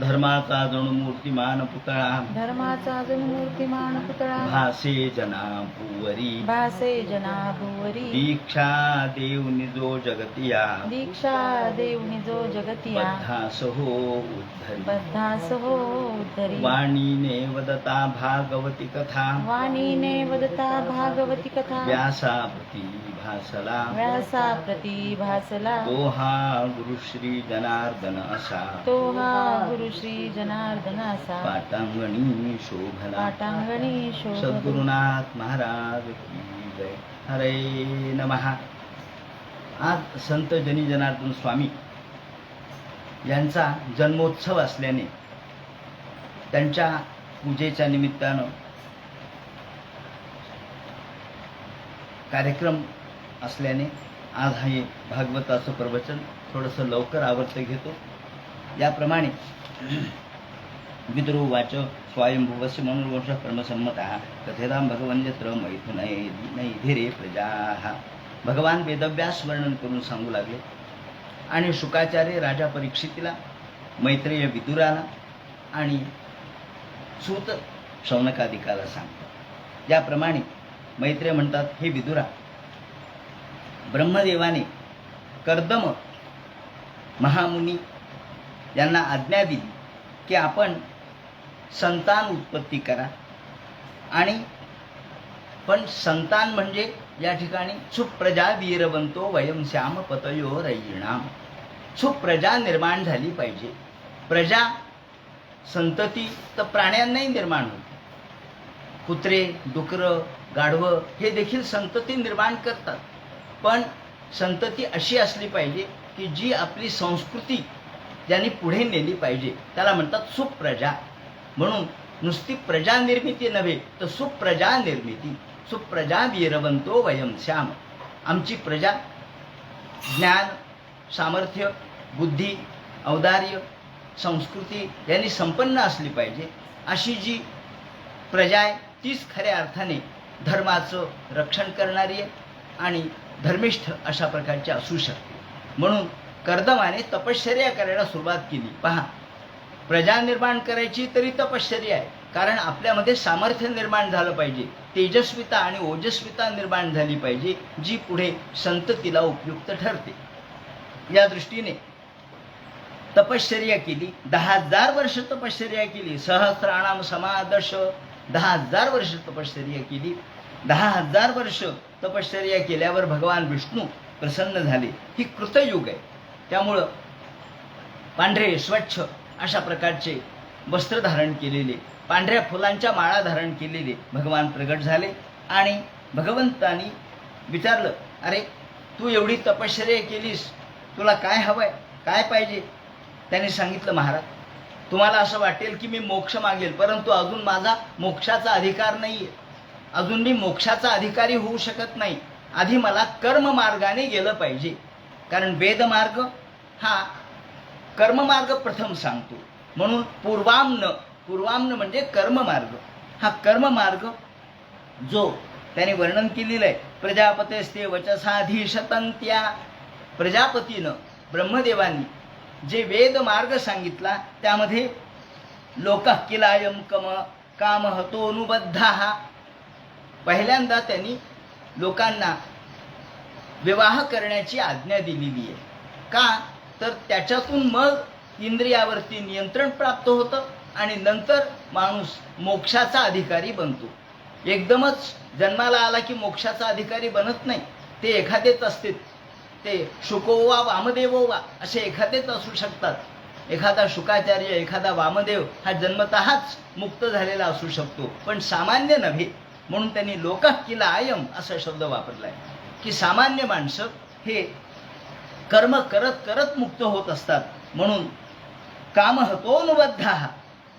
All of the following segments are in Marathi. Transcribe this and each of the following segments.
धर्माचा जणू मूर्तिमान पुतळा. धर्माचा अजून मूर्तिमान पुतळा. भासे जना भुवरी. भासे जना भुवरी. दीक्षा देव निजो जगतिया. दीक्षा देवनी जो जगतिया. बद्धास हो उद्धरी. बद्धास हो उद्धरी. वाणीने वदता भागवती कथा. वाणीने वदता भागवती कथा. व्यासापती. भासला। व्यासा प्रती भासला तो हा गुरु श्री जनार्दन असा। तो हा गुरु श्री जनार्दन असा। पाटांगणी शोभला। पाटांगणी शोभ सद्गुरुनाथ महाराज की जय। हरे नमहा आज संत जनी जनार्दन स्वामी यांचा जन्मोत्सव असल्याने त्यांच्या पूजेच्या निमित्तानं कार्यक्रम असल्याने आज हा भागवताचं प्रवचन थोडंसं लवकर आवर्त घेतो. याप्रमाणे विद्रुवाच स्वयंभुवस्य मनोवंश कर्मसम्मतः कथेदाम भगवान यत्र मैथुन नैधिरे प्रजा। भगवान वेदव्यास वर्णन करून सांगू लागले. आणि शुकाचार्य राजा परीक्षितीला मैत्रेय विदुराला आणि सूत शौनकाधिकाला सांगतात. याप्रमाणे मैत्रेय म्हणतात हे विदुरा ब्रह्मदेवाने कर्दम महामुनी यांना आज्ञा दिली की आपण संतान उत्पत्ती करा. आणि पण संतान म्हणजे या ठिकाणी सुप्रजा वीरवंतो वयम श्याम पतयो रयिणाम. सुप्रजा निर्माण झाली पाहिजे. प्रजा संतती तर प्राण्यांनाही निर्माण होते. कुत्रे डुकरं गाढवं हे देखील संतती निर्माण करतात. पण संतती अशी असली पाहिजे की जी आपली संस्कृती ज्यांनी पुढे नेली पाहिजे. त्याला म्हणतात सुप्रजा. म्हणून नुसती प्रजा निर्मिती नव्हे तर सुप्रजा निर्मिती सुप्रजा वीरवंतो वयम श्याम. आमची प्रजा ज्ञान सामर्थ्य बुद्धी औदार्य संस्कृती यांनी संपन्न असली पाहिजे. अशी जी प्रजा आहे तीच खऱ्या अर्थाने धर्माचं रक्षण करणारी आहे आणि धर्मिष्ठ अशा प्रकारचे असू शकते. म्हणून कर्दमाने तपश्चर्या करायला सुरुवात केली. पहा प्रजा निर्माण करायची तरी तपश्चर्या आहे. कारण आपल्यामध्ये सामर्थ्य निर्माण झालं पाहिजे. तेजस्विता आणि ओजस्विता निर्माण झाली पाहिजे जी पुढे संततीला उपयुक्त ठरते. या दृष्टीने तपश्चर्या केली. दहा हजार वर्ष तपश्चर्या केली. सहस्राणाम समादश दहा हजार वर्ष तपश्चर्या केली. दहा हजार वर्ष तपश्चर्या केल्यावर भगवान विष्णू प्रसन्न झाले. ही कृतयुग आहे. त्यामुळं पांढरे स्वच्छ अशा प्रकारचे वस्त्र धारण केलेले पांढऱ्या फुलांच्या माळा धारण केलेले भगवान प्रगट झाले आणि भगवंतानी विचारलं अरे तू एवढी तपश्चर्या केलीस तुला काय हवंय? काय पाहिजे? त्याने सांगितलं महाराज तुम्हाला असं वाटेल की मी मोक्ष मागेल परंतु अजून माझा मोक्षाचा अधिकार नाही आहे अजून मी मोक्षाचा अधिकारी होऊ शकत नाही. आधी मला कर्म मार्गाने गेलं पाहिजे. कारण वेदमार्ग हा कर्ममार्ग प्रथम सांगतो. म्हणून पूर्वाम्न पूर्वाम्न म्हणजे कर्ममार्ग हा कर्ममार्ग जो त्याने वर्णन केलेलं आहे प्रजापतेस्ते वचसाधीशतंत्या प्रजापतीनं ब्रह्मदेवांनी जे वेद मार्ग सांगितला त्यामध्ये लोक किलायम कम काम हतोनुबद्धा हा पहिल्यांदा त्यांनी लोकांना विवाह करण्याची आज्ञा दिलेली आहे. का? तर त्याच्यातून मग इंद्रियावरती नियंत्रण प्राप्त होतं आणि नंतर माणूस मोक्षाचा अधिकारी बनतो. एकदमच जन्माला आला की मोक्षाचा अधिकारी बनत नाही. ते एखादेच असते. ते शुकोवा वामदेवोवा असे एखादेच असू शकतात. एखादा शुकाचार्य एखादा वामदेव हा जन्मतःच मुक्त झालेला असू शकतो. पण सामान्य नव्हे. म्हणून त्यांनी लोकात किला आयम असा शब्द वापरलाय. की सामान्य माणसं हे कर्म करत करत मुक्त होत असतात. म्हणून काम हतोनुबद्धा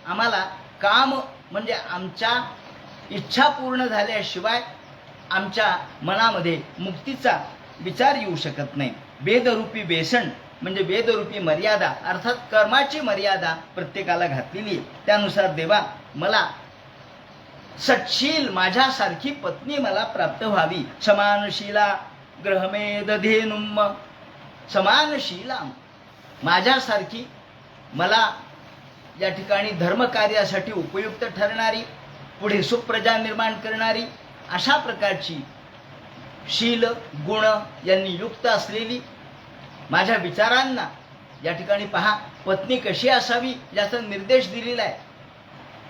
आम्हाला काम म्हणजे आमच्या इच्छा पूर्ण झाल्याशिवाय आमच्या मनामध्ये मुक्तीचा विचार येऊ शकत नाही. वेदरूपी बेसण म्हणजे वेदरूपी मर्यादा अर्थात कर्माची मर्यादा प्रत्येकाला घातलेली आहे. त्यानुसार देवा मला सटशील माझ्यासारखी पत्नी मला प्राप्त व्हावी. समानशीला ग्रहमेदधेनुम समानशीला माझ्यासारखी मला या ठिकाणी धर्मकार्यासाठी उपयुक्त ठरणारी पुढे सुप्रजा निर्माण करणारी अशा प्रकारची शील गुण यांनी युक्त असलेली माझ्या विचारांना या ठिकाणी पहा पत्नी कशी असावी याचा निर्देश दिलेला आहे.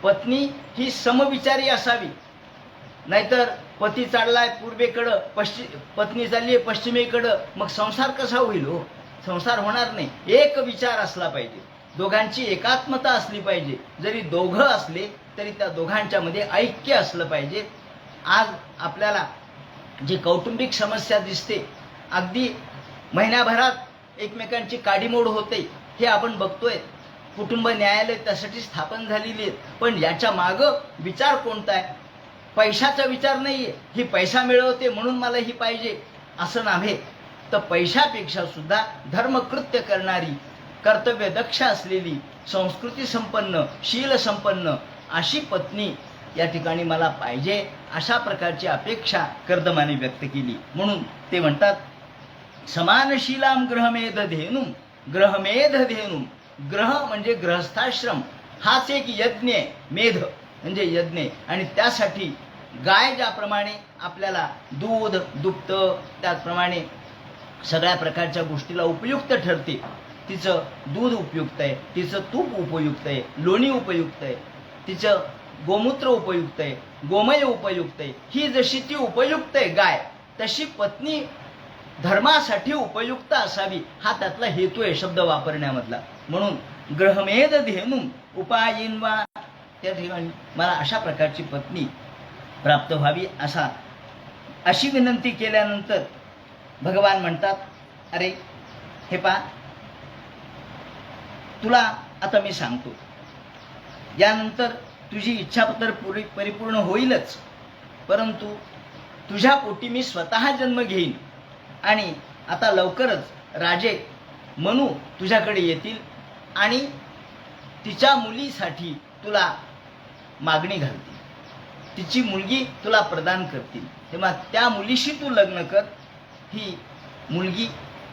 पत्नी ही समविचारी असावी. नाहीतर पती चाललाय पूर्वेकडं पश्चिम पत्नी चालली आहे पश्चिमेकडं मग संसार कसा होईल हो? संसार होणार नाही. एक विचार असला पाहिजे. दोघांची एकात्मता असली पाहिजे. जरी दोघं असले तरी त्या दोघांच्या मध्ये ऐक्य असलं पाहिजे. आज आपल्याला जी कौटुंबिक समस्या दिसते अगदी महिन्याभरात एकमेकांची काडीमोड होते हे आपण बघतोय. कुटुंब न्यायालय त्यासाठी स्थापन झालेली आहेत पण याच्या मागं विचार कोणता आहे? पैशाचा विचार नाही आहे ही पैसा मिळवते म्हणून मला ही पाहिजे असं नव्हे. तर पैशापेक्षा सुद्धा धर्मकृत्य करणारी कर्तव्य दक्ष असलेली संस्कृती संपन्न शील संपन्न अशी पत्नी या ठिकाणी मला पाहिजे अशा प्रकारची अपेक्षा कर्दमाने व्यक्त केली. म्हणून ते म्हणतात समानशीलाम ग्रहमेध धेनुम ग्रहमेध धेनुम ग्रह म्हणजे ग्रहस्थाश्रम हाच एक यज्ञ आहे मेध म्हणजे यज्ञ. आणि त्यासाठी गाय ज्याप्रमाणे आपल्याला दूध दुप्त त्याचप्रमाणे सगळ्या प्रकारच्या गोष्टीला उपयुक्त ठरते तिचं दूध उपयुक्त आहे तिचं तूप उपयुक्त आहे लोणी उपयुक्त आहे तिचं गोमूत्र उपयुक्त आहे गोमय उपयुक्त आहे. ही जशी ती उपयुक्त आहे गाय तशी पत्नी धर्मासाठी उपयुक्त असावी हा त्यातला हेतू आहे शब्द वापरण्यामधला. म्हणून ग्रहमेध धेनुम उपायीन वा. त्या ठिकाणी मला अशा प्रकारची पत्नी प्राप्त व्हावी असा अशी विनंती केल्यानंतर भगवान म्हणतात अरे हे पा तुला आता मी सांगतो. यानंतर तुझी इच्छा तर पुरी परिपूर्ण होईलच परंतु तुझ्या पोटी मी स्वतः जन्म घेईन आणि आता लवकरच राजे मनू तुझ्याकडे येतील आणि तिच्या मुलीसाठी तुला मागणी घालतील. तिची मुलगी तुला प्रदान करतील. तेव्हा त्या मुलीशी तू लग्न कर. ही मुलगी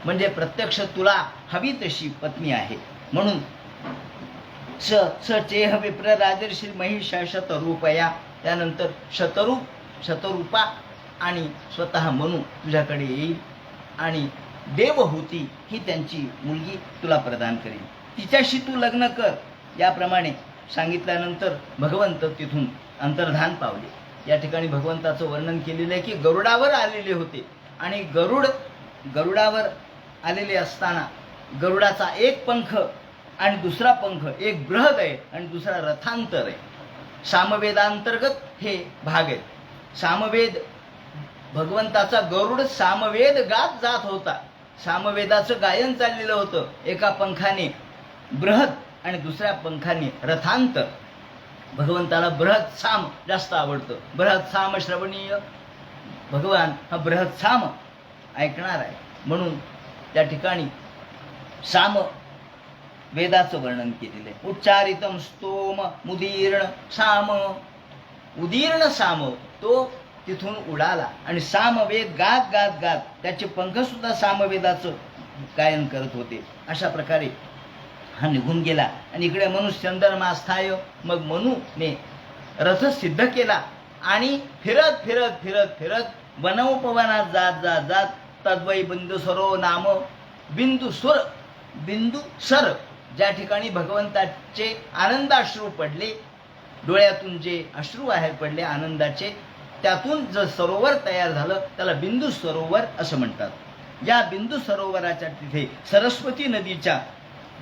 म्हणजे प्रत्यक्ष तुला हवी तशी पत्नी आहे. म्हणून स स चेह विप्र राजर्षी महिषा शतरूपया. त्यानंतर शतरूप शतरूपा आणि स्वतः मनू तुझ्याकडे येईल. आणि देवहूती ही त्यांची मुलगी तुला प्रदान करेल. तिच्याशी तू लग्न कर. याप्रमाणे सांगितल्यानंतर भगवंत तिथून अंतर्धान पावले. या ठिकाणी भगवंताचं वर्णन केलेलं आहे की गरुडावर आलेले होते. आणि गरुड गरुडावर आलेले असताना गरुडाचा एक पंख आणि दुसरा पंख एक बृहद आहे आणि दुसरा रथांतर आहे. सामवेदांतर्गत हे भाग आहेत. सामवेद भगवंताचा गरुड सामवेद गात जात होता. सामवेदाचं गायन चाललेलं होतं. एका पंखाने बृहद आणि दुसऱ्या पंखाने रथांत. भगवंताला बृहद साम जास्त आवडतं. बृहद साम श्रवणीय. भगवान हा बृहद साम ऐकणार आहे. म्हणून त्या ठिकाणी साम वेदाचं वर्णन केलेलं आहे. उच्चारितम स्तोम मुदीर्ण साम. उदीर्ण साम तो तिथून उडाला आणि सामवेद गात गात गात त्याचे पंख सुद्धा सामवेदाचं गायन करत होते. अशा प्रकारे हा निघून गेला. आणि इकडे मनुष्य चंद्रमास्थाय मग मनुने रथ सिद्ध केला. आणि फिरत फिरत फिरत फिरत वनोपवनात जात जात जात तद्वै बिंदू सरो नाम बिंदू सुर बिंदू सर. ज्या ठिकाणी भगवंताचे आनंदाश्रू पडले डोळ्यातून जे अश्रू बाहेर पडले आनंदाचे त्यातून जर सरोवर तयार झालं त्याला बिंदू सरोवर असं म्हणतात. या बिंदू सरोवराच्या तिथे सरस्वती नदीच्या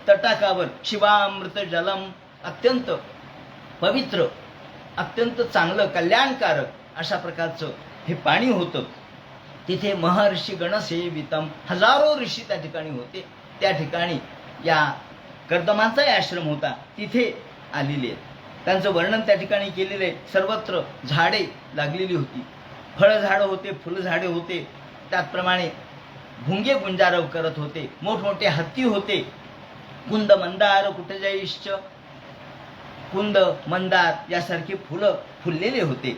तटाकावर शिवामृत जलम. अत्यंत पवित्र अत्यंत चांगलं कल्याणकारक अशा प्रकारचं हे पाणी होतं. तिथे महर्षी गणसेवितम हजारो ऋषी त्या ठिकाणी होते. त्या ठिकाणी या कर्दमाचाही आश्रम होता. तिथे आलेले. आहेत त्यांचं वर्णन त्या ठिकाणी केलेलं आहे. सर्वत्र झाडे लागलेली होती. फळझाडं होते फुलझाडे होते. त्याचप्रमाणे भुंगे गुंजारव करत होते. मोठमोठे हत्ती होते. कुंद मंदार कुटजैश्च कुंद मंदार यासारखे फुलं फुललेले होते.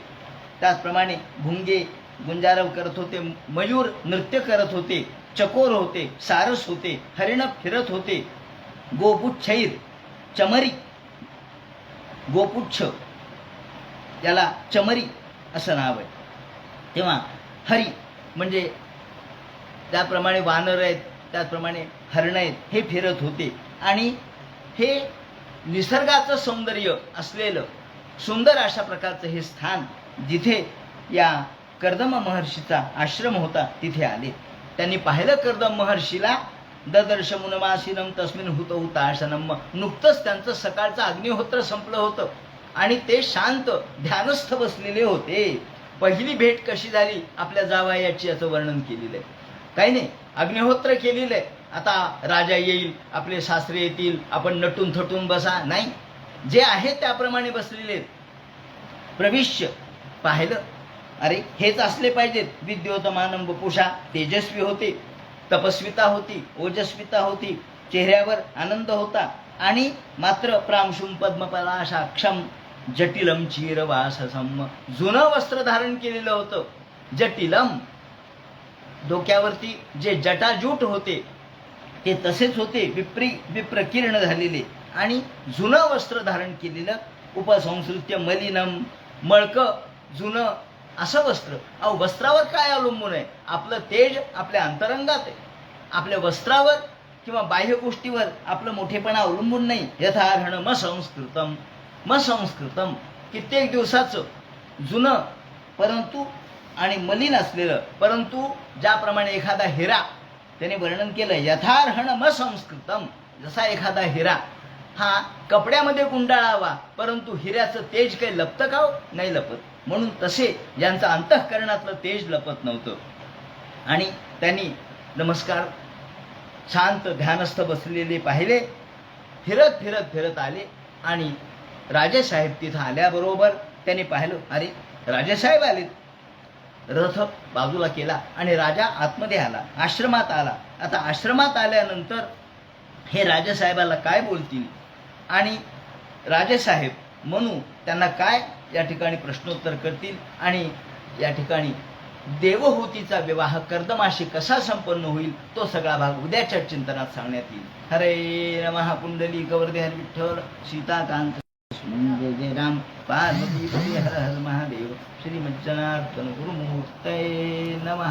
त्याचप्रमाणे भुंगे गुंजारव करत होते मयूर नृत्य करत होते चकोर होते सारस होते हरिण फिरत होते. गोपुच्छैर चमरी गोपुच्छ याला चमरी असं नाव आहे. तेव्हा हरी म्हणजे त्याप्रमाणे वानर आहेत त्याचप्रमाणे हरण आहेत हे फिरत होते. आणि हे निसर्गाचं सौंदर्य असलेलं सुंदर अशा प्रकारचं हे स्थान जिथे या कर्दम महर्षीचा आश्रम होता तिथे आले. त्यांनी पाहिलं कर्दम महर्षीला ददर्श मुनमासिनम तस्मिन हुत हुताशनम नुकतंच त्यांचं सकाळचं अग्निहोत्र संपलं होतं आणि ते शांत ध्यानस्थ बसलेले होते. पहिली भेट कशी झाली? आपल्या जावयाची याचं वर्णन केलेलं आहे. काही नाही अग्निहोत्र केलेलं आहे. आता राजा येईल आपले सासरे येतील आपण नटून थटून बसा. नाही जे आहे त्याप्रमाणे बसलेले आहेत. प्रविश्य पाहिलं? अरे हेच असले पाहिजेत. विद्योतमानं वपुषा तेजस्वी होते तपस्विता होती ओजस्विता होती चेहऱ्यावर आनंद होता. आणि मात्र प्रांशुम पद्मपलाशाक्षम जटिलम चीरवाससम. जुनं वस्त्र धारण केलेलं होतं. जटिलम. डोक्यावरती जे जटाजूट होते ते तसेच होते. विप्री विप्रकीर्ण झालेले. आणि जुनं वस्त्र धारण केलेलं उपसंस्कृत्य मलिनम मळकं जुनं असं वस्त्र. अहो वस्त्रावर काय अवलंबून आहे? आपलं तेज आपल्या अंतरंगात आहे. आपल्या वस्त्रावर किंवा बाह्य गोष्टीवर आपलं मोठेपणा अवलंबून नाही. यथार्हण म संस्कृतम म संस्कृतम. कित्येक दिवसाचं जुनं परंतु आणि मलिन असलेलं परंतु ज्याप्रमाणे एखादा हिरा त्याने वर्णन केलं यथार्हण संस्कृतम जसा एखादा हिरा. हा कपड्यामध्ये गुंडाळावा परंतु हिऱ्याचं तेज काही लपतं का हो? नाही लपत. म्हणून तसे ज्यांचं अंतःकरणातलं तेज लपत नव्हतं. आणि त्यांनी नमस्कार शांत ध्यानस्थ बसलेले पाहिले. फिरत फिरत फिरत आले. आणि राजेसाहेब तिथं आल्याबरोबर त्यांनी पाहिलं अरे राजेसाहेब आले रथ बाजूला केला आणि राजा आतमध्ये आला आश्रमात आला. आता आश्रमात आल्यानंतर हे राजेसाहेबाला काय बोलतील? आणि राजेसाहेब म्हणू त्यांना काय या ठिकाणी प्रश्नोत्तर करतील? आणि या ठिकाणी देवहूतीचा विवाह कर्दमाशी कसा संपन्न होईल? तो सगळा भाग उद्याच्या चिंतनात सांगण्यात येईल. हरे नमः कुंडली गवर्धे हर विठ्ठल सीताकांत राम पार्वती हर हर महादेव श्री मज्जनार्दन गुरुमूर्तये नमः।